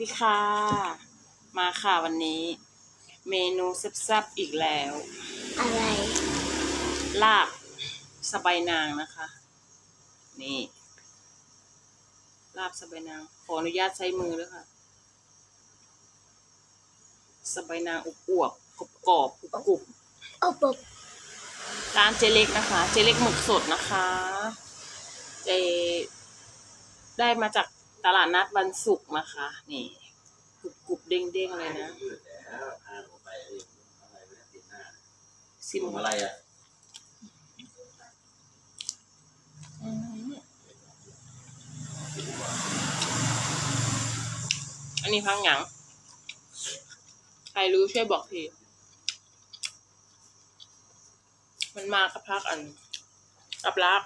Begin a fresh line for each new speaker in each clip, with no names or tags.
ดีค่ะ มาค่ะวันนี้ เมนูแซ่บๆอีกแล้ว
อะไร
ลาบสะใบายนางนะคะ นี่ ลาบสะใบายนาง ขออนุญาตใช้มือด้วยค่ะสะใบายนางอุบอวบกรอบกรอบๆกรุบ
โอ้ปุ๊บ
ๆร้านเจเล็กนะคะ เจเล็กหมึกสดนะคะ เจได้มาจาก ตลาดนัดวันศุกร์นะคะ นี่กรุบกรุบๆเด้งเด้งๆเลยนะ
แล้วพาหนูไปอะไรไม่ได้ติดหน้า
ซิม
ผมอะไรอะ
อืมอันนี้พังหยังใครรู้ช่วยบอกทีมันมากับพักอันกับลัก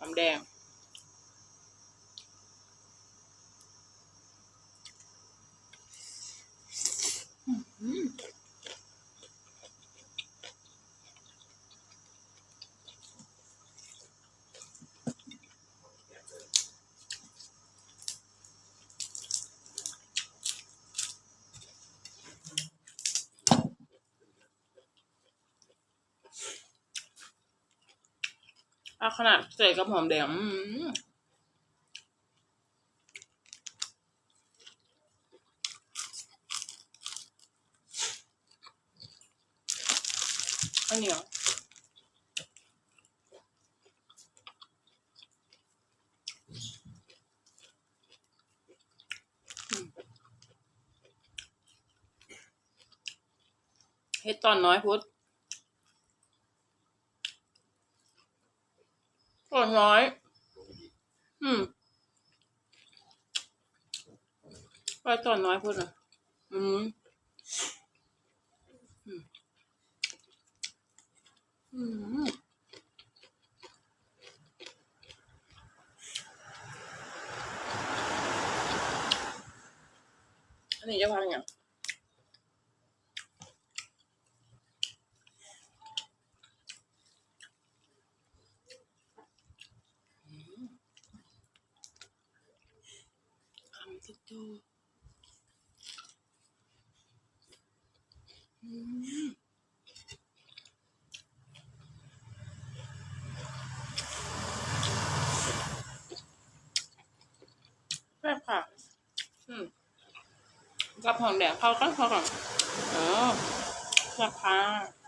น้ำแดง อาขนาดใส่กับหอมแดงอืมข้เหนียวอืมเฮ็ดตอนน้อยพุทธ ตอนน้อย อืมไปตอนน้อยพุทธอะอืมอืมอืมอันนี้จะพังย่าง ตุ๊กโตอืมแซ่บค่ะ อืมกับหอมแดงเข้ากันเข้ากันเออแซ่บค่ะ